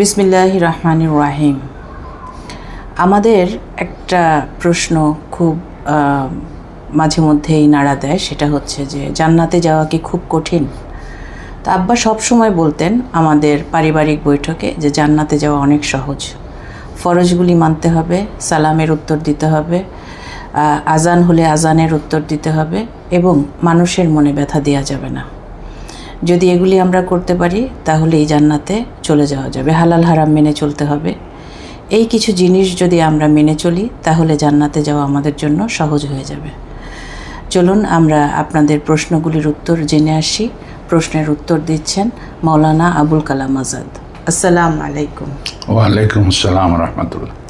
বিসমিল্লাহ রহমানির রাহিম। আমাদের একটা প্রশ্ন খুব মাঝে মধ্যেই নাড়া দেয়, সেটা হচ্ছে যে, জান্নাতে যাওয়া কি খুব কঠিন? তা আব্বা সবসময় বলতেন আমাদের পারিবারিক বৈঠকে যে, জান্নাতে যাওয়া অনেক সহজ। ফরজগুলি মানতে হবে, সালামের উত্তর দিতে হবে আজান হলে আজানের উত্তর দিতে হবে এবং মানুষের মনে ব্যথা দেওয়া যাবে না। যদি এগুলি আমরা করতে পারি, তাহলে এই জান্নাতে চলে যাওয়া যাবে। হালাল হারাম মেনে চলতে হবে। এই কিছু জিনিস যদি আমরা মেনে চলি, তাহলে জান্নাতে যাওয়া আমাদের জন্য সহজ হয়ে যাবে। চলুন আমরা আপনাদের প্রশ্নগুলির উত্তর জেনে আসি। প্রশ্নের উত্তর দিচ্ছেন মাওলানা আবুল কালাম আজাদ। আসসালামু আলাইকুম। ওয়ালাইকুম আসসালাম রহমতুল্লাহ।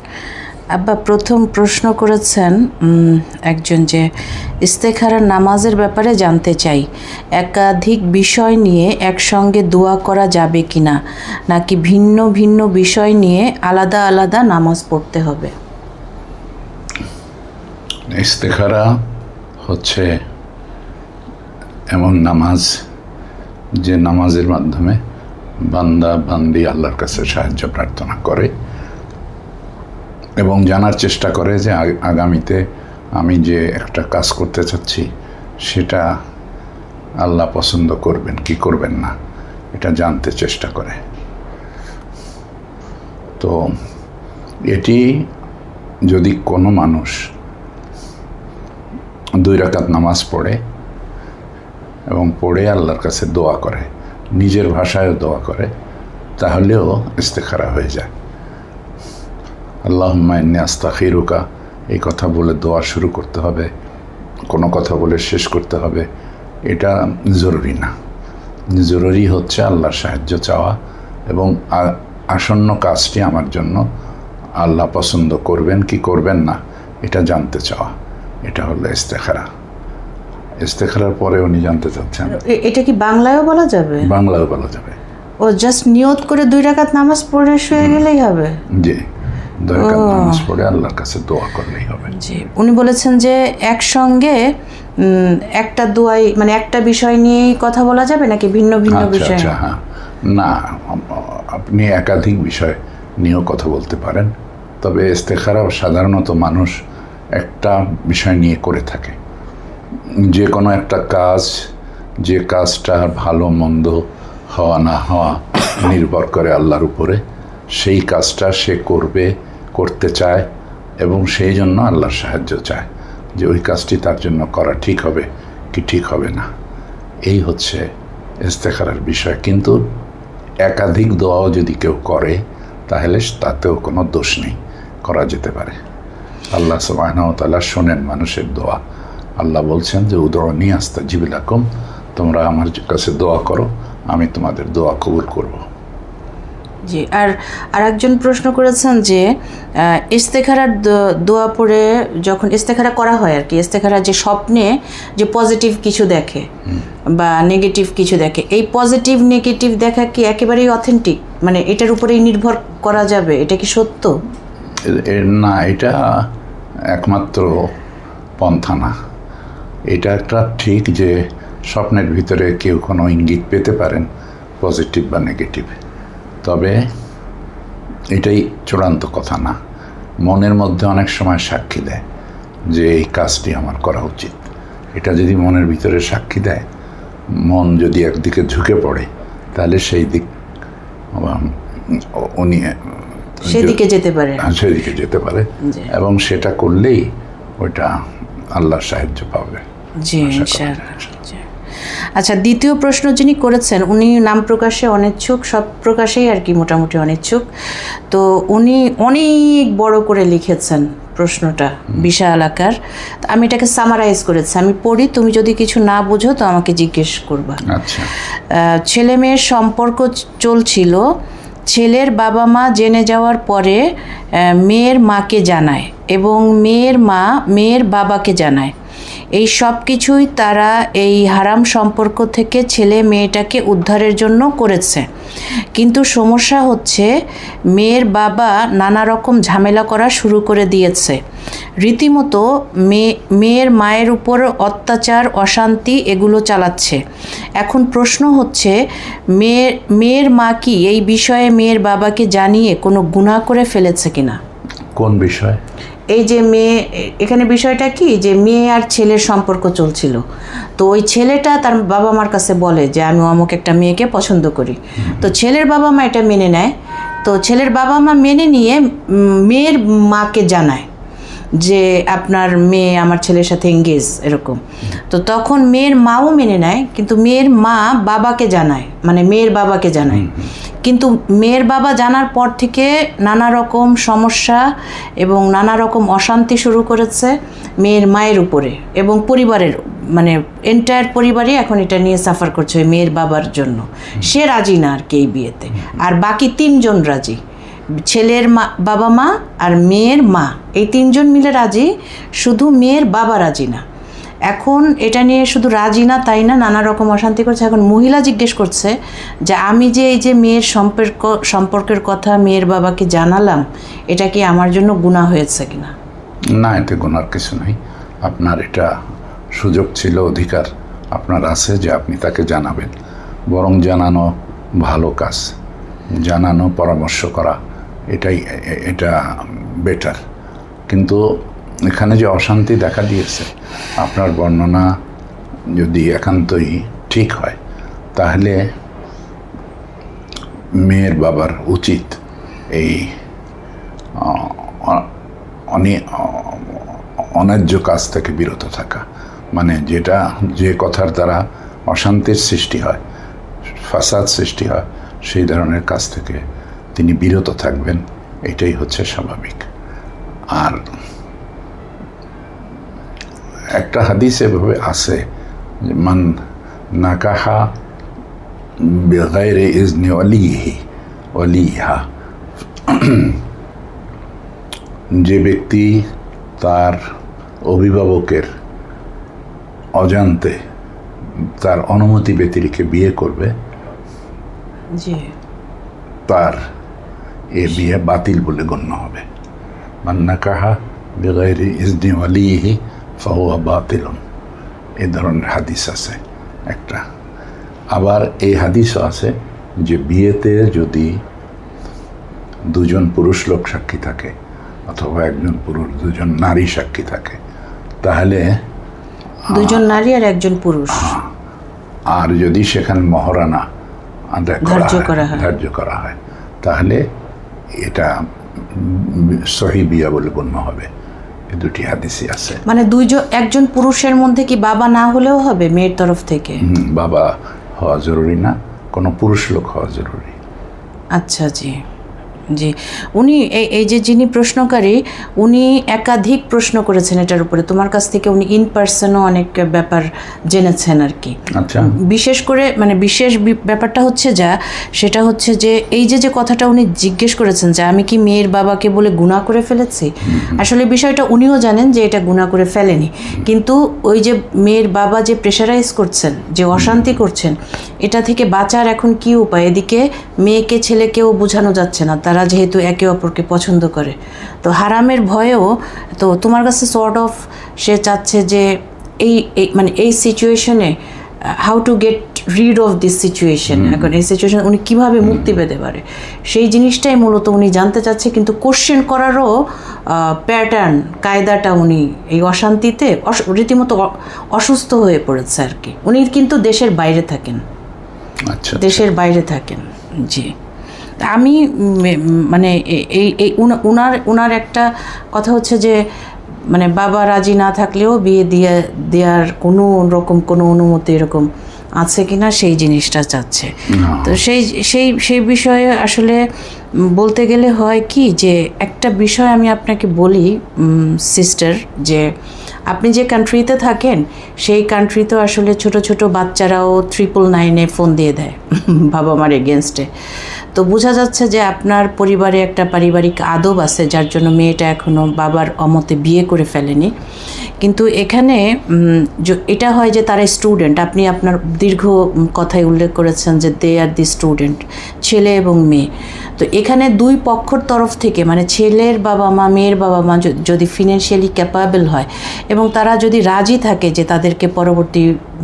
আব্বা প্রথম প্রশ্ন করেছেন একজন যে ইস্তেখারার নামাজের ব্যাপারে জানতে চাই, একাধিক বিষয় নিয়ে একসঙ্গে দোয়া করা যাবে কি না নাকি ভিন্ন ভিন্ন বিষয় নিয়ে আলাদা আলাদা নামাজ পড়তে হবে? ইস্তেখারা হচ্ছে এমন নামাজ যে নামাজের মাধ্যমে বান্দা বান্দি আল্লাহর কাছে সাহায্য প্রার্থনা করে। এবং জানার চেষ্টা করে যে আগামীতে আমি যে একটা কাজ করতে চাচ্ছি, সেটা আল্লাহ পছন্দ করবেন কি করবেন না, এটা জানতে চেষ্টা করে। তো এটি যদি কোনো মানুষ দুই রাকাত নামাজ পড়ে এবং পড়ে আল্লাহর কাছে দোয়া করে, নিজের ভাষায়ও দোয়া করে, তাহলেও ইস্তেখারা হয়ে যায়। আল্লাহ মাইনে আস্তাখিরুকা এই কথা বলে দোয়া শুরু করতে হবে। কোনো কথা বলে শেষ করতে হবে। এটা জরুরি না। জরুরি হচ্ছে আল্লাহর সাহায্য চাওয়া এবং আসন্ন কাজটি আমার জন্য আল্লাহ পছন্দ করবেন কি করবেন না এটা জানতে চাওয়া। এটা হলো ইস্তেখারা। ইস্তেখারার পরে উনি জানতে চাচ্ছেন। এটা কি বাংলায়ও বলা যাবে? বাংলাও বলা যাবে। ও জাস্ট নিয়ত করে দুই রাকাত নামাজ পড়ে শুয়ে গেলেই হবে। জি। দরকার নামাজ পড়ে আল্লাহর কাছে দোয়া করলেই হবে। জি উনি বলেছেন যে একসঙ্গে একটা দোয়াই মানে একটা বিষয় নিয়েই কথা বলা যাবে নাকি ভিন্ন ভিন্ন আচ্ছা বিষয়? আচ্ছা হ্যাঁ। না আপনি একাধিক বিষয় নিয়েও কথা বলতে পারেন। তবে ইস্তেখারাও সাধারণত মানুষ একটা বিষয় নিয়ে করে থাকে। যে কোনো একটা কাজ যে কাজটা ভালো মন্দ হওয়া না হওয়া নির্ভর করে আল্লাহর উপরে সেই কাজটা সে করবে করতে চায় এবং সেই জন্য আল্লাহর সাহায্য চায় যে ওই কাজটি তার জন্য করা ঠিক হবে কি ঠিক হবে না। এই হচ্ছে ইস্তেখারার বিষয়। কিন্তু একাধিক দোয়াও যদি কেউ করে, তাহলে তাতেও কোনো দোষ নেই, করা যেতে পারে। আল্লাহ সুবাহতাল্লাহ শোনেন মানুষের দোয়া। আল্লাহ বলছেন যে উদরণী আস্তা জিবিলাকম তোমরা আমার কাছে দোয়া করো, আমি তোমাদের দোয়া কবুল করব। জি আর আর একজন প্রশ্ন করেছেন যে ইস্তেখারার দোয়া পড়ে যখন ইস্তেখারা করা হয় আর কি ইস্তেখারা যে স্বপ্নে যে পজিটিভ কিছু দেখে বা নেগেটিভ কিছু দেখে এই পজিটিভ নেগেটিভ দেখা কি একেবারেই অথেন্টিক মানে এটার উপরেই নির্ভর করা যাবে? এটা কি সত্য? না এটা একমাত্র পন্থা না। এটা একটা ঠিক যে স্বপ্নের ভিতরে কেউ কোনো ইঙ্গিত পেতে পারেন পজিটিভ বা নেগেটিভ তবে এটাই চূড়ান্ত কথা না। মনের মধ্যে অনেক সময় সাক্ষী দেয় যে এই কাজটি আমার করা উচিত। এটা যদি মনের ভিতরে সাক্ষী দেয় মন যদি একদিকে ঝুঁকে পড়ে তাহলে সেই দিক উনি সেদিকে যেতে পারে। হ্যাঁ, সেদিকে যেতে পারে এবং সেটা করলেই ওইটা আল্লাহর সাহায্য পাবে। জি আশা করা ইনশাআল্লাহ জি। আচ্ছা দ্বিতীয় প্রশ্ন যিনি করেছেন উনি নাম প্রকাশে অনিচ্ছুক সব প্রকাশেই আর কি মোটামুটি অনিচ্ছুক। তো উনি অনেক বড় করে লিখেছেন প্রশ্নটা বিশাল আকার। আমি এটাকে সামারাইজ করেছি। আমি পড়ি তুমি যদি কিছু না বুঝো তো আমাকে জিজ্ঞেস করবা। আচ্ছা। ছেলে মেয়ের সম্পর্ক চলছিল ছেলের বাবা মা জেনে যাওয়ার পরে মেয়ের মাকে জানায় এবং মেয়ের মা মেয়ের বাবাকে জানায়। এই সব কিছুই তারা এই হারাম সম্পর্ক থেকে ছেলে মেয়েটাকে উদ্ধারের জন্য করেছে। কিন্তু সমস্যা হচ্ছে, মেয়ের বাবা নানা রকম ঝামেলা করা শুরু করে দিয়েছে। রীতিমতো মেয়ে মেয়ের মায়ের উপর অত্যাচার, অশান্তি এগুলো চালাচ্ছে। এখন প্রশ্ন হচ্ছে মেয়ের মেয়ের মা কি এই বিষয়ে মেয়ের বাবাকে জানিয়ে কোনো গুনাহ করে ফেলেছে কিনা? কোন বিষয়? এই যে মেয়ে, এখানে বিষয়টা কি? যে মেয়ে আর ছেলের সম্পর্ক চলছিল। তো ওই ছেলেটা তার বাবা মার কাছে বলে যে, আমি অমুক একটা মেয়েকে পছন্দ করি। তো ছেলের বাবা মা এটা মেনে নেয়। তো ছেলের বাবা মা মেনে নিয়ে মেয়ের মাকে জানায়। যে আপনার মেয়ে আমার ছেলের সাথে এঙ্গেজ এরকম। তো তখন মেয়ের মাও মেনে নেয় কিন্তু মেয়ের মা বাবাকে জানায় মানে মেয়ের বাবাকে জানায়। কিন্তু মেয়ের বাবা জানার পর থেকে নানা রকম সমস্যা এবং নানা রকম অশান্তি শুরু করেছে মেয়ের মায়ের উপরে এবং পরিবারের মানে এন্টায়ার পরিবারই এখন এটা নিয়ে সাফার করছে ওই মেয়ের বাবার জন্য। সে রাজি না আর কি এই বিয়েতে। আর বাকি তিনজন রাজি। ছেলের মা, বাবা মা আর মেয়ের মা। এই তিনজন মিলে রাজি, শুধু মেয়ের বাবা রাজি না। এখন এটা নিয়ে শুধু রাজি না, তাই না? নানা রকম অশান্তি করছে। এখন মহিলা জিজ্ঞেস করছে যে, আমি যে এই যে মেয়ের সম্পর্ক, সম্পর্কের কথা মেয়ের বাবাকে জানালাম, এটা কি আমার জন্য গুণা হয়েছে কিনা? না, এতে গোনার কিছু নাই। আপনার এটা সুযোগ ছিল, অধিকার আপনার আছে যে আপনি তাকে জানাবেন। বরং জানানো ভালো কাজ। জানানো, পরামর্শ করা। এটাই এটা বেটার কিন্তু এখানে যে অশান্তি দেখা দিয়েছে, আপনার বর্ণনা যদি একান্তই ঠিক হয়, তাহলে মেয়ের বাবার উচিত এই অন্যায্য কাজ থেকে বিরত থাকা। মানে যেটা, যে কথার দ্বারা অশান্তির সৃষ্টি হয়, ফাসাদ সৃষ্টি হয়, সেই ধরনের কাজ থেকে তিনি বিরত থাকবেন এটাই হচ্ছে স্বাভাবিক। আর একটা হাদিস এভাবে আছে যে মান নাকাহা বেগাইরে ইজনি অলিহি অলিহা যে ব্যক্তি তার অভিভাবকের অজান্তে তার অনুমতি ব্যতিরিকে বিয়ে করবে তার এ বিয়ে বাতিল বলে গণ্য হবে। মান্না কাহা বেগাইরি ইজনি ওয়ালিহি ফাহুয়া বাতিলন। এ ধরনের হাদিস আছে। একটা। আবার এই হাদিসও আছে যে বিয়েতে যদি দুজন পুরুষ লোক সাক্ষী থাকে অথবা একজন পুরুষ দুজন নারী সাক্ষী থাকে তাহলে দুজন নারী আর একজন পুরুষ। আর যদি সেখানে মহারানা ধার্য করা। ধার্য করা হয় তাহলে এটা সহি বিয়া বলে গণ্য হবে। দুটি হাদিসই আছে। মানে দুইজন একজন পুরুষের মধ্যে কি বাবা না হলেও হবে মেয়ের তরফ থেকে? বাবা হওয়া জরুরি না কোনো পুরুষ লোক হওয়া জরুরি। আচ্ছা জি। জি। উনি এই এই যে যিনি প্রশ্নকারী উনি একাধিক প্রশ্ন করেছেন এটার উপরে। তোমার কাছ থেকে উনি ইন পার্সনও অনেক ব্যাপার জেনেছেন আর কি। আচ্ছা। বিশেষ করে মানে বিশেষ ব্যাপারটা হচ্ছে যা সেটা হচ্ছে যে এই যে যে কথাটা উনি জিজ্ঞেস করেছেন যে আমি কি মেয়ের বাবাকে বলে গুণা করে ফেলেছি? আসলে বিষয়টা উনিও জানেন যে এটা গুণা করে ফেলেনি। কিন্তু ওই যে মেয়ের বাবা যে প্রেশারাইজ করছেন যে অশান্তি করছেন এটা থেকে বাঁচার এখন কি উপায়? এদিকে মেয়েকে ছেলেকেও বোঝানো যাচ্ছে না। তারা যেহেতু একে অপরকে পছন্দ করে। তো হারামের ভয়েও তো তোমার কাছে সর্ট অফ সে চাচ্ছে যে এই এই মানে এই সিচুয়েশনে how to get rid of this situation এখন এই সিচুয়েশন উনি কীভাবে মুক্তি পেতে পারে? সেই জিনিসটাই মূলত উনি জানতে চাচ্ছে কিন্তু কোশ্চেন করারও প্যাটার্ন কায়দাটা উনি এই অশান্তিতে অস- রীতিমতো অসুস্থ হয়ে পড়েছে আর কি। উনি কিন্তু দেশের বাইরে থাকেন। আচ্ছা। দেশের বাইরে থাকেন জি। আমি মানে এই এই উনা- উনার উনার একটা কথা হচ্ছে যে মানে বাবা রাজি না থাকলেও বিয়ে দিয়ে দেওয়ার কোনো রকম কোনো অনুমতি এরকম আছে কি না সেই জিনিসটা চাচ্ছে। তো সেই সেই সেই বিষয়ে আসলে বলতে গেলে হয় কি যে একটা বিষয় আমি আপনাকে বলি সিস্টার যে আপনি যে কান্ট্রিতে থাকেন সেই কান্ট্রিতে আসলে ছোট ছোট বাচ্চারাও ট্রিপল নাইনে ফোন দিয়ে দেয় বাবা মার এগেনস্টে তো বোঝা যাচ্ছে যে আপনার পরিবারে একটা পারিবারিক আদব আছে, যার জন্য মেয়েটা এখনও বাবার অমতে বিয়ে করে ফেলেনি। কিন্তু এখানে এটা হয় যে তারা স্টুডেন্ট আপনি আপনার দীর্ঘ কথায় উল্লেখ করেছেন যে দে আর দি স্টুডেন্ট ছেলে এবং মেয়ে। তো এখানে দুই পক্ষর তরফ থেকে মানে ছেলের বাবা মা, মেয়ের বাবা মা যদি ফিনান্সিয়ালি ক্যাপাবেল হয় এবং তারা যদি রাজি থাকে যে তাদেরকে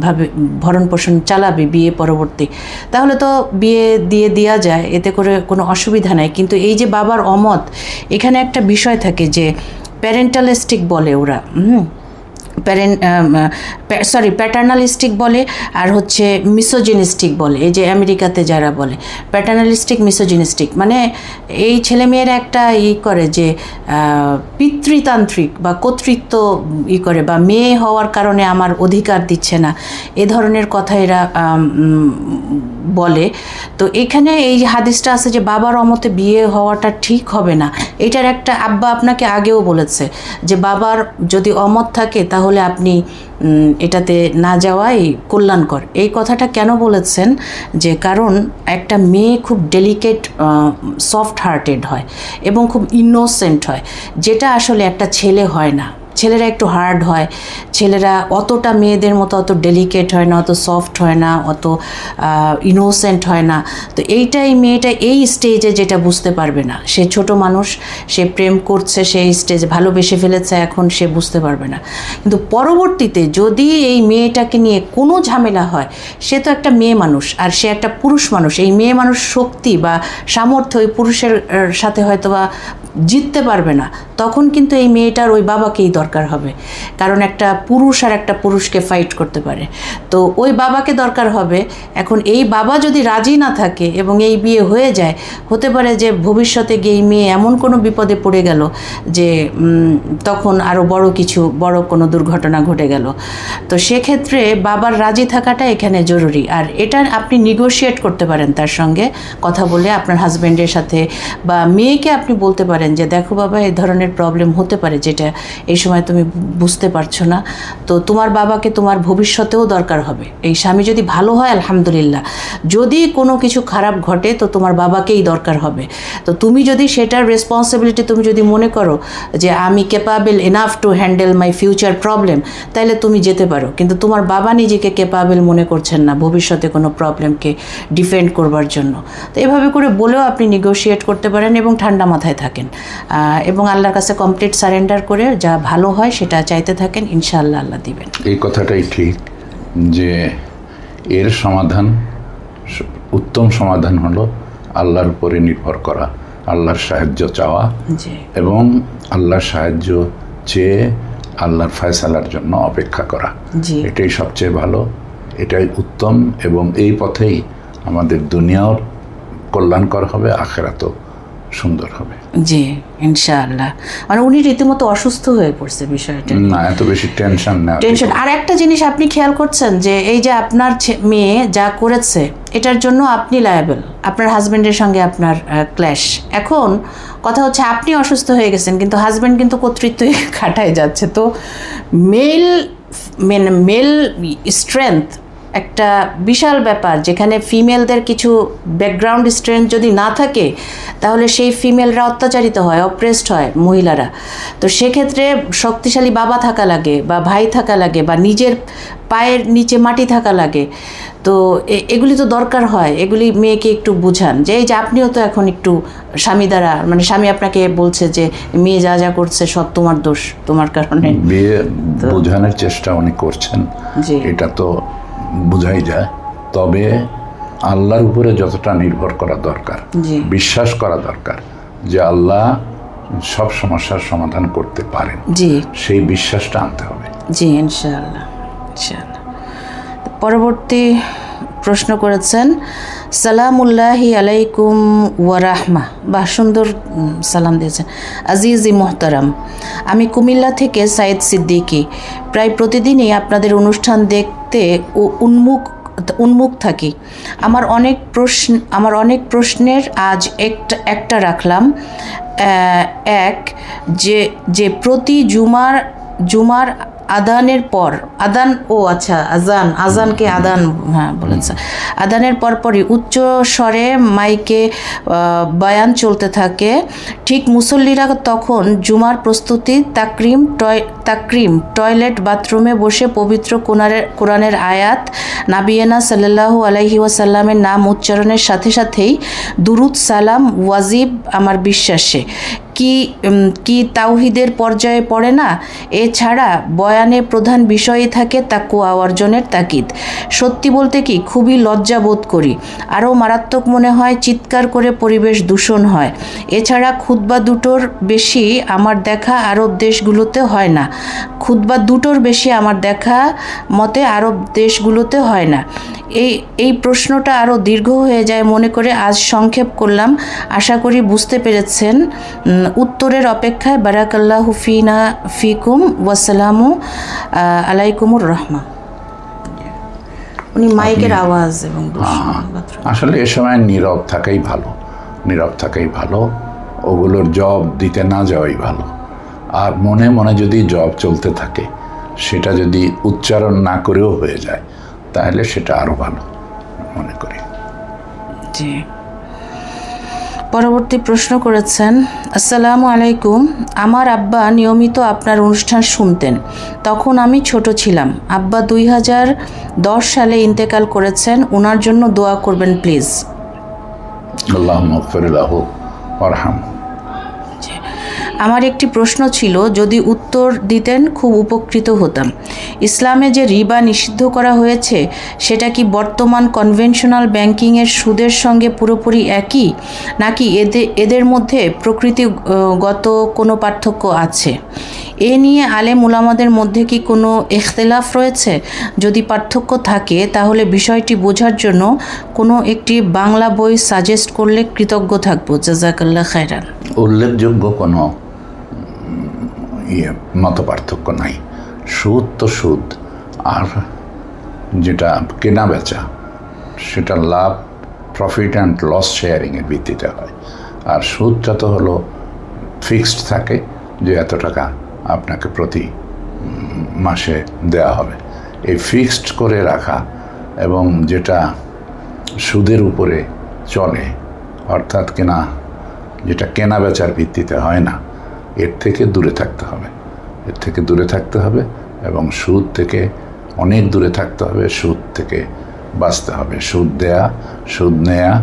পরবর্তীভাবে ভরণ পোষণ চালাবে বিয়ে পরবর্তী। তাহলে তো বিয়ে দিয়ে দেওয়া যায়, এতে করে কোনো অসুবিধা নাই। কিন্তু এই যে বাবার অমত, এখানে একটা বিষয় থাকে যে প্যারেন্টালিস্টিক বলে ওরা, হুম? প্যারেন্ট সরি প্যাটার্নালিস্টিক বলে আর হচ্ছে মিসোজিনিস্টিক বলে। এই যে আমেরিকাতে যারা বলে প্যাটার্নালিস্টিক মিসোজিনিস্টিক মানে এই ছেলেমেয়েরা একটা ই করে যে পিতৃতান্ত্রিক বা কর্তৃত্ব ই করে বা মেয়ে হওয়ার কারণে আমার অধিকার দিচ্ছে না। এ ধরনের কথা এরা বলে। তো এখানে এই হাদিসটা আছে যে, বাবার অমতে বিয়ে হওয়াটা ঠিক হবে না। এটার একটা আব্বা আপনাকে আগেও বলেছে যে, বাবার যদি অমত থাকে তাহলে আপনি এটাতে না যাওয়াই কল্যাণকর। এই কথাটা কেন বলেছেন? যে কারণ একটা মেয়ে খুব ডেলিকেট সফট হার্টেড হয় এবং খুব ইনোসেন্ট হয়, যেটা আসলে একটা ছেলে হয় না। ছেলেরা একটু হার্ড হয়। ছেলেরা অতটা মেয়েদের মতো অত ডেলিকেট হয় না, অত সফট হয় না, অত ইনোসেন্ট হয় না। তো এইটাই মেয়েটা এই স্টেজে যেটা বুঝতে পারবে না। সে ছোট মানুষ, সে প্রেম করছে সেই স্টেজে ভালোবেসে ফেলেছে, এখন সে বুঝতে পারবে না। কিন্তু পরবর্তীতে যদি এই মেয়েটাকে নিয়ে কোনো ঝামেলা হয়, সে তো একটা মেয়ে মানুষ, আর সে একটা পুরুষ মানুষ। এই মেয়ে মানুষ শক্তি বা সামর্থ্য ওই পুরুষের সাথে হয়তো বা জিততে পারবে না। তখন কিন্তু এই মেয়েটার ওই বাবাকেই দরকার। হবে। কারণ একটা পুরুষ আর একটা পুরুষকে ফাইট করতে পারে। তো ওই বাবাকে দরকার হবে। এখন এই বাবা যদি রাজি না থাকে এবং এই বিয়ে হয়ে যায়, হতে পারে যে ভবিষ্যতে গিয়ে এই মেয়ে এমন কোনো বিপদে পড়ে গেল যে তখন আরও বড় কিছু, বড় কোনো দুর্ঘটনা ঘটে গেল। তো সেক্ষেত্রে বাবার রাজি থাকাটা এখানে জরুরি। আর এটা আপনি নিগোশিয়েট করতে পারেন তার সঙ্গে কথা বলে আপনার হাজব্যান্ডের সাথে। বা মেয়েকে আপনি বলতে পারেন যে, দেখো বাবা এই ধরনের প্রবলেম হতে পারে যেটা এই সময় তুমি বুঝতে পারছ না, তো তোমার বাবাকে তোমার ভবিষ্যতেও দরকার হবে। এই স্বামী যদি ভালো হয়, আলহামদুলিল্লাহ। যদি কোনো কিছু খারাপ ঘটে, তো তোমার বাবাকেই দরকার হবে। তো তুমি যদি সেটার রেসপন্সিবিলিটি তুমি যদি মনে করো যে আমি capable enough to handle my future problem তাহলে তুমি যেতে পারো। কিন্তু তোমার বাবা নিজেকে ক্যাপাবেল মনে করছেন না ভবিষ্যতে কোনো প্রবলেমকে ডিফেন্ড করবার জন্য। তো এভাবে করে বলেও আপনি নেগোশিয়েট করতে পারেন এবং ঠান্ডা মাথায় থাকেন। এবং আল্লাহর কাছে কমপ্লিট সারেন্ডার করে যা ভালো হয় সেটা চাইতে থাকেন ইনশাআল্লাহ আল্লাহ দিবেন। এই কথাটাই ঠিক যে এর সমাধান উত্তম সমাধান হলো আল্লাহর উপরে নির্ভর করা আল্লাহর সাহায্য চাওয়া জি। এবং আল্লাহর সাহায্য চেয়ে আল্লাহর ফয়সালার জন্য অপেক্ষা করা। জি। এটাই সবচেয়ে ভালো এটাই উত্তম এবং এই পথেই আমাদের দুনিয়াও কল্যাণকর হবে আখেরাতও। সুন্দর হবে। জি ইনশাআল্লাহ। মানে উনি রীতিমতো অসুস্থ হয়ে পড়ছে বিষয়টা না এত বেশি টেনশন ঠিক টেনশন। আর একটা জিনিস আপনি খেয়াল করছেন যে এই যে আপনার মেয়ে যা করেছে এটার জন্য আপনি লায়াবেল আপনার হাজবেন্ডের সঙ্গে আপনার ক্ল্যাশ এখন কথা হচ্ছে আপনি অসুস্থ হয়ে গেছেন কিন্তু হাজবেন্ড কিন্তু কর্তৃত্বই খাটায় যাচ্ছে। তো মেল মানে মেল স্ট্রেংথ একটা বিশাল ব্যাপার যেখানে ফিমেলদের কিছু ব্যাকগ্রাউন্ড স্ট্রেংথ যদি না থাকে তাহলে সেই ফিমেলরা অত্যাচারিত হয় অপ্রেসড হয় মহিলারা। তো সেক্ষেত্রে শক্তিশালী বাবা থাকা লাগে বা ভাই থাকা লাগে বা নিজের পায়ের নিচে মাটি থাকা লাগে। তো এগুলি তো দরকার হয় এগুলি মেয়েকে একটু বুঝান। যে এই যে আপনিও তো এখন একটু স্বামী দ্বারা মানে স্বামী আপনাকে বলছে যে মেয়ে যা যা করছে সব তোমার দোষ তোমার কারণে। বিয়ে বোঝানোর চেষ্টা উনি করছেন। এটা তো বোঝাই যায় তবে আল্লাহর উপরে যতটা নির্ভর করা দরকার বিশ্বাস করা দরকার যে আল্লাহ সব সমস্যার সমাধান করতে পারেন জি। সেই বিশ্বাসটা আনতে হবে। জি ইনশাআল্লাহ ইনশাআল্লাহ। পরবর্তী প্রশ্ন করেছেন সালামুল্লাহি আলাইকুম ওয়ারাহমা। বা সুন্দর সালাম দিয়েছেন। আজিজি মোহতারাম, আমি কুমিল্লা থেকে সাইদ সিদ্দিকী। প্রায় প্রতিদিনই আপনাদের অনুষ্ঠান দেখতে ও উন্মুখ উন্মুখ থাকি। আমার অনেক প্রশ্ন, আমার অনেক প্রশ্নের আজ একটা একটা রাখলাম। এক, যে যে প্রতি জুমার জুমার আদানের পর, আদান, ও আচ্ছা আজান, আজানকে আদান হ্যাঁ বলেছে। আদানের পরপরই উচ্চ স্বরে মাইকে বায়ান চলতে থাকে। ঠিক মুসল্লিরা তখন জুমার প্রস্তুতি, তাকরিম, টয়, তাকরিম, টয়লেট বাথরুমে বসে পবিত্র কোরআনের কোরআনের আয়াত, নাবিয়েনা সাল্লাল্লাহু আলাইহি ওয়াসাল্লামের নাম উচ্চারণের সাথে সাথেই দুরুদ সালাম ওয়াজিব আমার বিশ্বাসে। কি কি তাওহিদের পর্যায়ে পড়ে না? এছাড়া বয়ানে প্রধান বিষয়ই থাকে তাকুয়া অর্জনের তাকিদ সত্যি বলতে কি, খুবই লজ্জা বোধ করি। আরও মারাত্মক মনে হয় চিৎকার করে পরিবেশ দূষণ হয়। এছাড়া খুতবা দুটোর বেশি আমার দেখা আরব দেশগুলোতে হয় না। খুতবা দুটোর বেশি আমার দেখা মতে আরব দেশগুলোতে হয় না। এই এই প্রশ্নটা আরও দীর্ঘ হয়ে যায় মনে করে আজ সংক্ষেপ করলাম। আশা করি বুঝতে পেরেছেন। উত্তরের অপেক্ষায় বারাকাল্লাহু ফিনা ফিকুম ওয়াসালামু আলাইকুমুর রহমা। উনি মাইকের আওয়াজ এবং আসলে এ সময় নীরব থাকাই ভালো নীরব থাকাই ভালো ওগুলোর জব দিতে না যাওয়াই ভালো। আর মনে মনে যদি জব চলতে থাকে সেটা যদি উচ্চারণ না করেও হয়ে যায় তাহলে সেটা আরও ভালো মনে করি। জি। পরবর্তী প্রশ্ন করেছেন আসসালামু আলাইকুম আমার আব্বা নিয়মিত আপনার অনুষ্ঠান শুনতেন। তখন আমি ছোট ছিলাম। আব্বা দুই হাজার দশ সালে ইন্তেকাল করেছেন ওনার জন্য দোয়া করবেন প্লিজ। আল্লাহ আমার একটি প্রশ্ন ছিল, যদি উত্তর দিতেন, খুব উপকৃত হতাম। ইসলামে যে রিবা নিষিদ্ধ করা হয়েছে, সেটা কি বর্তমান কনভেনশনাল ব্যাংকিংয়ের সুদের সঙ্গে পুরোপুরি একই? নাকি এদের এদের মধ্যে প্রকৃতিগত কোনো পার্থক্য আছে? এ নিয়ে আলেম উলামাদের মধ্যে কি কোনো ইখতলাফ রয়েছে? যদি পার্থক্য থাকে, তাহলে বিষয়টি বোঝার জন্য কোনো একটি বাংলা বই সাজেস্ট করলে কৃতজ্ঞ থাকব। জাজাকাল্লাহ খায়রান। উল্লেখযোগ্য কোনো ইয়ে মত পার্থক্য নাই। সুদ তো সুদ, আর যেটা কেনা বেচা, সেটা লাভ প্রফিট অ্যান্ড লস শেয়ারিংয়ের ভিত্তিতে হয়। আর সুদটা তো হলো ফিক্সড থাকে, যে এত টাকা আপনাকে প্রতি মাসে দেয়া হবে। এই ফিক্সড করে রাখা এবং যেটা সুদের উপরে চলে, অর্থাৎ কেনা, যেটা কেনা বেচার ভিত্তিতে হয় না এর থেকে দূরে থাকতে হবে। এর থেকে দূরে থাকতে হবে এবং সুদ থেকে অনেক দূরে থাকতে হবে। সুদ থেকে বাঁচতে হবে। সুদ দেয়া, সুদ নেয়া,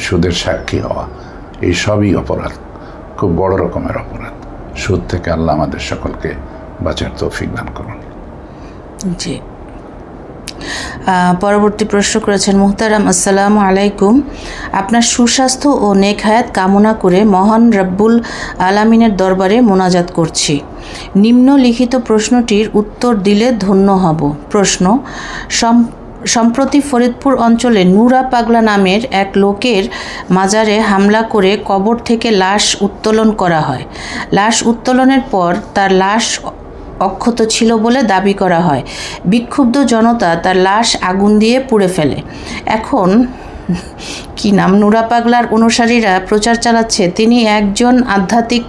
সুদের সাক্ষী হওয়া, এই সবই অপরাধ। খুব বড় রকমের অপরাধ। সুদ থেকে আল্লাহ আমাদের সকলকে বাঁচার তৌফিক দান করুন। জি। পরবর্তী প্রশ্ন করেছেন, মুহতারাম, আসসালামু আলাইকুম। আপনার সুস্বাস্থ্য ও নেক হায়াত কামনা করে মহান রব্বুল আলামিনের দরবারে মোনাজাত করছি। নিম্নলিখিত প্রশ্নটির উত্তর দিলে ধন্য হব। প্রশ্ন, সম- সম্প্রতি ফরিদপুর অঞ্চলে নুরা পাগলা নামের এক লোকের মাজারে হামলা করে কবর থেকে লাশ উত্তোলন করা হয়। লাশ উত্তোলনের পর তার লাশ অক্ষত ছিল বলে দাবি করা হয়। বিক্ষুব্ধ জনতা তার লাশ আগুন দিয়ে পুড়ে ফেলে। এখন কি নাম? নুরা পাগলার অনুসারীরা প্রচার চালাচ্ছে। তিনি একজন আধ্যাত্মিক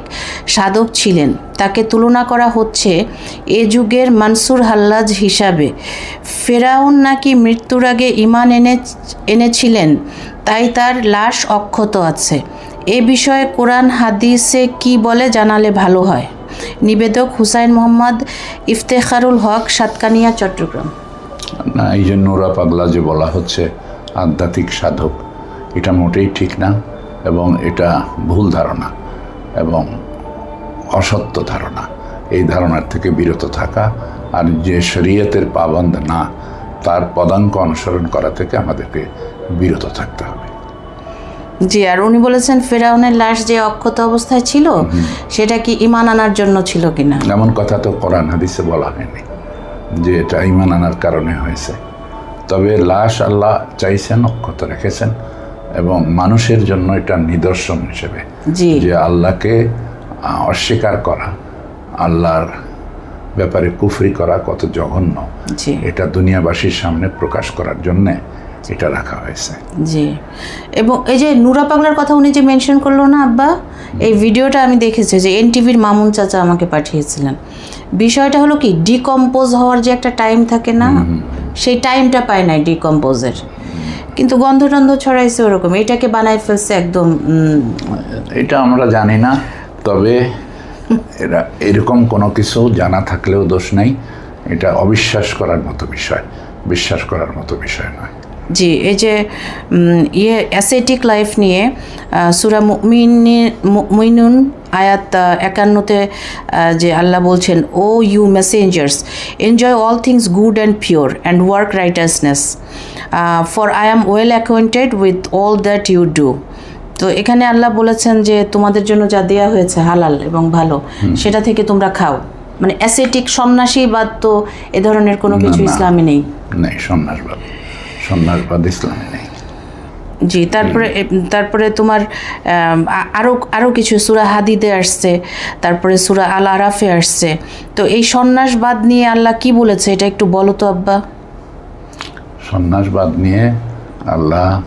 সাধক ছিলেন। তাকে তুলনা করা হচ্ছে এ যুগের মানসুর হাল্লাজ হিসাবে। ফেরাউন নাকি মৃত্যুর আগে ইমান এনে, এনেছিলেন, তাই তার লাশ অক্ষত আছে। এ বিষয়ে কোরআন হাদিসে কি বলে জানালে ভালো হয়? নিবেদক হুসাইন মোহাম্মদ ইফতেখারুল হক, সাতকানিয়া, চট্টগ্রাম। না এই যে নোরা পাগলা যে বলা হচ্ছে, আধ্যাত্মিক সাধক। এটা মোটেই ঠিক না এবং এটা ভুল ধারণা এবং অসত্য ধারণা। এই ধারণার থেকে বিরত থাকা আর যে শরীয়তের পাবন্দ না, তার পদাঙ্ক অনুসরণ করা থেকে আমাদেরকে বিরত থাকতে হবে। জি আর উনি বলেছেন ফেরাউনের লাশ যে অক্ষত অবস্থায় ছিল সেটা কি ইমান আনার জন্য ছিল কিনা? এমন কথা তো কোরআন হাদিসে বলা হয়নি যে এটা ইমান আনার কারণে হয়েছে। তবে লাশ আল্লাহ চাইছেন অক্ষত রেখেছেন এবং মানুষের জন্য এটা নিদর্শন হিসেবে জি। যে আল্লাহকে অস্বীকার করা আল্লাহর ব্যাপারে কুফরি করা কত জঘন্য। এটা দুনিয়াবাসীর সামনে প্রকাশ করার জন্যে এটা রাখা হয়েছে। জি। এবং এই যে নুরা পাগলার কথা উনি যে মেনশন করল না আব্বা? এই ভিডিওটা আমি দেখেছি যে এনটিভির মামুন চাচা আমাকে পাঠিয়েছিলেন। বিষয়টা হলো কি ডিকম্পোজ হওয়ার যে একটা টাইম থাকে না সেই টাইমটা পায় নাই ডিকম্পোজের কিন্তু গন্ধ টন্ধ ছড়াইছে ওরকম এটাকে বানায় ফেলছে একদম এটা আমরা জানি না তবে এরা এরকম কোনো কিছু জানা থাকলেও দোষ নাই। এটা অবিশ্বাস করার মতো বিষয় বিশ্বাস করার মতো বিষয় নয়। জি এই যে ইয়ে অ্যাসেটিক লাইফ নিয়ে সুরা মুইনুন আয়াত একান্নতে যে আল্লাহ বলছেন O you messengers enjoy all things good and pure and work righteousness for I am well acquainted with all that you do. তো এখানে আল্লাহ বলেছেন যে তোমাদের জন্য যা দেয়া হয়েছে হালাল এবং ভালো সেটা থেকে তোমরা খাও। মানে অ্যাসেটিক সন্ন্যাসীবাদ তো এ ধরনের কোনো কিছু। ইসলামে নেই। নেই সন্ন্যাসবাদ। সন্ন্যাসবাদ ইসলামে নেই। জি তারপরে তারপরে তোমার আম, আ- আরও আরও কিছু সুরা হাদিদে আসছে তারপরে সুরা আল আরাফে আসছে। তো এই সন্ন্যাসবাদ নিয়ে আল্লাহ কি বলেছে এটা একটু বলো তো আব্বা। সন্ন্যাসবাদ নিয়ে আল্লাহ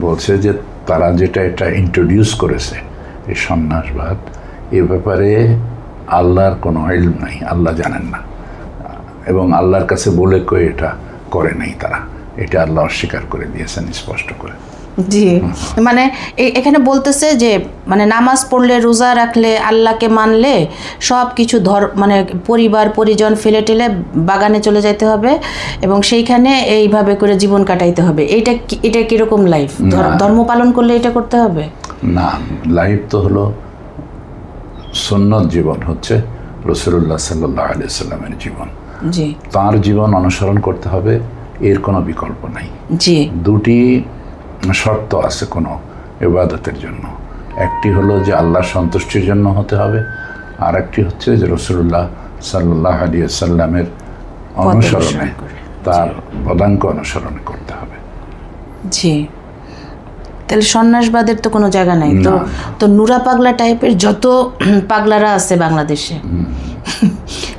বলছে যে তারা যেটা এটা ইন্ট্রোডিউস করেছে এই সন্ন্যাসবাদ এ ব্যাপারে আল্লাহর কোনো ইলম নাই আল্লাহ জানেন না। এবং আল্লাহর কাছে বলে কয়ে এটা করে নাই তারা। এটা আল্লাহ অস্বীকার করে দিয়েছেন স্পষ্ট করে। জি। মানে এখানে বলতেছে যে মানে নামাজ পড়লে রোজা রাখলে আল্লাহকে মানলে সব কিছু ধর মানে পরিবার পরিজন ফেলে টেলে বাগানে চলে যেতে হবে এবং সেইখানে এইভাবে করে জীবন কাটাইতে হবে। এইটা কি- এটা কীরকম লাইফ ধর্ম পালন করলে এটা করতে হবে? না লাইফ তো হলো সুন্নত জীবন হচ্ছে রসুল্লাহ সাল্লাহ আলিয়া সাল্লামের জীবন। জি। তার জীবন অনুসরণ করতে হবে এর কোনো বিকল্প নাই। জি। দুটি শর্ত আছে কোনো এবাদতের জন্য। একটি হলো যে আল্লাহ সন্তুষ্টির জন্য হতে হবে আর একটি হচ্ছে যে রসুল্লাহ সাল্লাহ আলিয়া সাল্লামের অনুসরণে। তার পদাঙ্ক অনুসরণ করতে হবে। জি। তাহলে সন্ন্যাসবাদের তো কোনো জায়গা নাই। তো তো নুরা পাগলা টাইপের যত পাগলারা আছে বাংলাদেশে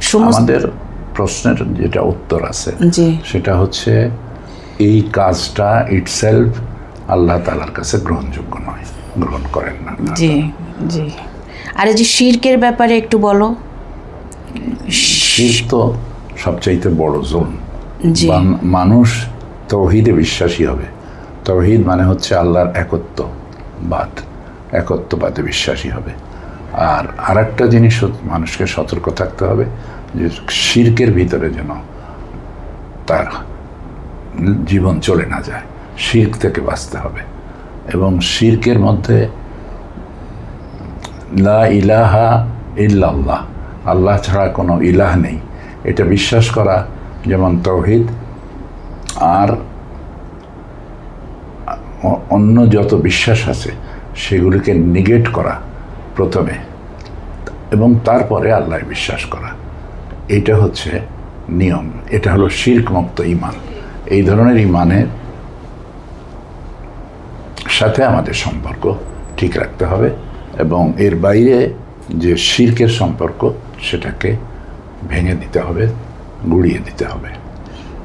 সমস্ত প্রশ্নের যেটা উত্তর আছে জি। সেটা হচ্ছে এই কাজটা ইটসেলফ আল্লাহ তালার কাছে গ্রহণযোগ্য নয় গ্রহণ করেন না। জি জি। আর এই যে শির্কের ব্যাপারে একটু বলো। শির তো সবচাইতে বড় জোন জি। মানুষ তৌহিদে বিশ্বাসী হবে। তৌহিদ মানে হচ্ছে আল্লাহর একত্ববাদ একত্ববাদে বিশ্বাসী হবে। আর আরেকটা জিনিস মানুষকে সতর্ক থাকতে হবে। যে শির্কের ভিতরে যেন তার জীবন চলে না যায়, শির্ক থেকে বাঁচতে হবে। এবং শির্কের মধ্যে লা ইলাহা ইল্লাল্লাহ, আল্লাহ ছাড়া কোনো ইলাহ নেই। এটা বিশ্বাস করা যেমন তৌহিদ, আর অন্য যত বিশ্বাস আছে, সেগুলিকে নিগেট করা প্রথমে। এবং তারপরে আল্লাহ বিশ্বাস করা। এটা হচ্ছে নিয়ম এটা হলো শির্ক মুক্ত ইমান এই ধরনের ইমানের সাথে আমাদের সম্পর্ক ঠিক রাখতে হবে এবং এর বাইরে যে শির্কের সম্পর্ক সেটাকে ভেঙে দিতে হবে গুড়িয়ে দিতে হবে।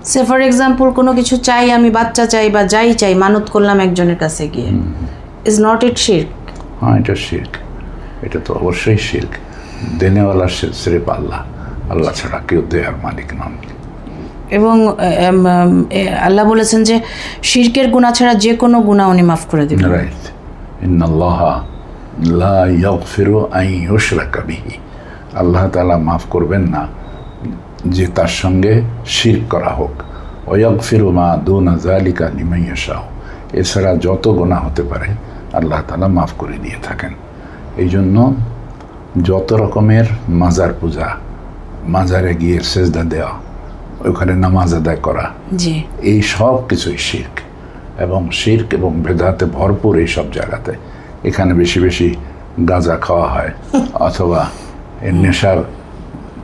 সে ফর এক্সাম্পল কোনো কিছু চাই আমি বাচ্চা চাই বা যাই চাই মানত করলাম একজনের কাছে গিয়ে। ইজ নট ইট শির্ক হ্যাঁ এটা শির্ক এটা তো অবশ্যই শির্ক দেনেওয়ালা সে- সিরেফ আল্লাহ। আল্লাহ ছাড়া কেউ দেয়ার মালিক নন। এবং আল্লাহ বলেছেন যে শিরকের গুণা ছাড়া যে কোনো গুণা উনি মাফ করে দেবেন। রাইট ইন্নাল্লাহ লা ইয়াগফিরু আন ইউশরাকা বিহি। আল্লাহ তাআলা মাফ করবেন না যে তার সঙ্গে শিরক করা হোক। ওয়াগফিরু মা দুনা যালিকা লিমান ইয়াশাউ। এছাড়া যত গুনাহ হতে পারে আল্লাহ তাআলা মাফ করে দিয়ে থাকেন। এই জন্য যত রকমের মাজার পূজা মাজারে গিয়ে সেজদা দেওয়া ওখানে নামাজ আদায় করা জি। এই সব কিছুই শির্ক। এবং শির্ক এবং ভেদাতে ভরপুর এই সব জায়গাতে। এখানে বেশি বেশি গাঁজা খাওয়া হয় অথবা নেশার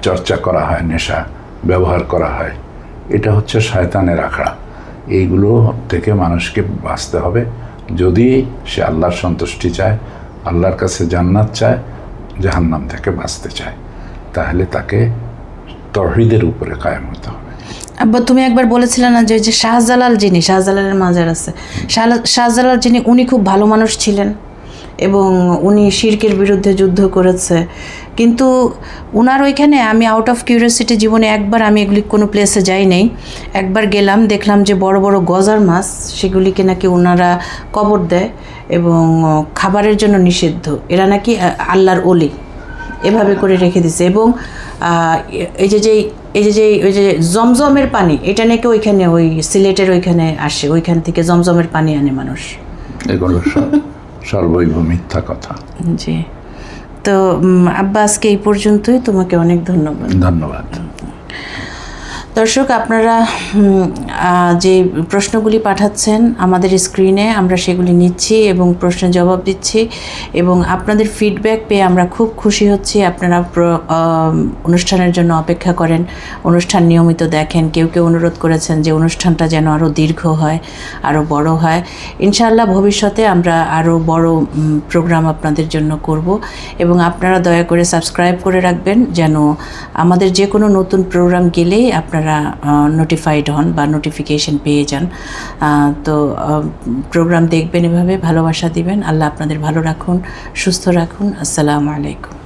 চর্চা করা হয় নেশা ব্যবহার করা হয়। এটা হচ্ছে শয়তানের আখড়া। এইগুলো থেকে মানুষকে বাঁচতে হবে। যদি সে আল্লাহর সন্তুষ্টি চায় আল্লাহর কাছে জান্নাত চায় জাহান্নাম থেকে বাঁচতে চায় তাহলে তাকে তহিদের উপরে কায়েম হতে হবে। আব্বা, তুমি একবার বলেছিলে না যে যে শাহজালাল যিনি, শাহজালালের মাজার আছে শাহজালাল যিনি, উনি খুব ভালো মানুষ ছিলেন এবং উনি শির্কের বিরুদ্ধে যুদ্ধ করেছে। কিন্তু উনার ওইখানে আমি আউট অফ কিউরিয়াসিটি জীবনে একবার আমি এগুলি কোনো প্লেসে যাই নাই। একবার গেলাম, দেখলাম যে বড় বড় গজার মাছ, সেগুলিকে নাকি ওনারা কবর দেয় এবং খাবারের জন্য নিষিদ্ধ। এরা নাকি আল্লাহর অলি এভাবে করে রেখে দিছে এবং এই যে যেই এই যে যে ওই যে জমজমের পানি এটা নাকি ওইখানে ওই সিলেটের ওইখানে আসে ওইখান থেকে জমজমের পানি আনে মানুষ। এগুলো সর্বৈব মিথ্যা কথা। জি। তো আব্বাসকে এই পর্যন্তই তোমাকে অনেক ধন্যবাদ। ধন্যবাদ। দর্শক, আপনারা যে প্রশ্নগুলি পাঠাচ্ছেন আমাদের স্ক্রিনে, আমরা সেগুলি নিচ্ছি এবং প্রশ্নের জবাব দিচ্ছি এবং আপনাদের ফিডব্যাক পেয়ে আমরা খুব খুশি হচ্ছি। আপনারা অনুষ্ঠানের জন্য অপেক্ষা করেন। অনুষ্ঠান নিয়মিত দেখেন। কেউ কেউ অনুরোধ করেছেন যে অনুষ্ঠানটা যেন আরও দীর্ঘ হয় আরও বড় হয়। ইনশাআল্লাহ ভবিষ্যতে আমরা আরও বড় প্রোগ্রাম আপনাদের জন্য করব এবং আপনারা দয়া করে সাবস্ক্রাইব করে রাখবেন যেন আমাদের যে কোনো নতুন প্রোগ্রাম গেলেই আপনারা নোটিফাইড হন বা নোটিফিকেশন পেয়ে যান। তো প্রোগ্রাম দেখবেন এভাবে, ভালোবাসা দিবেন। আল্লাহ আপনাদের ভালো রাখুন, সুস্থ রাখুন। আসসালামু আলাইকুম।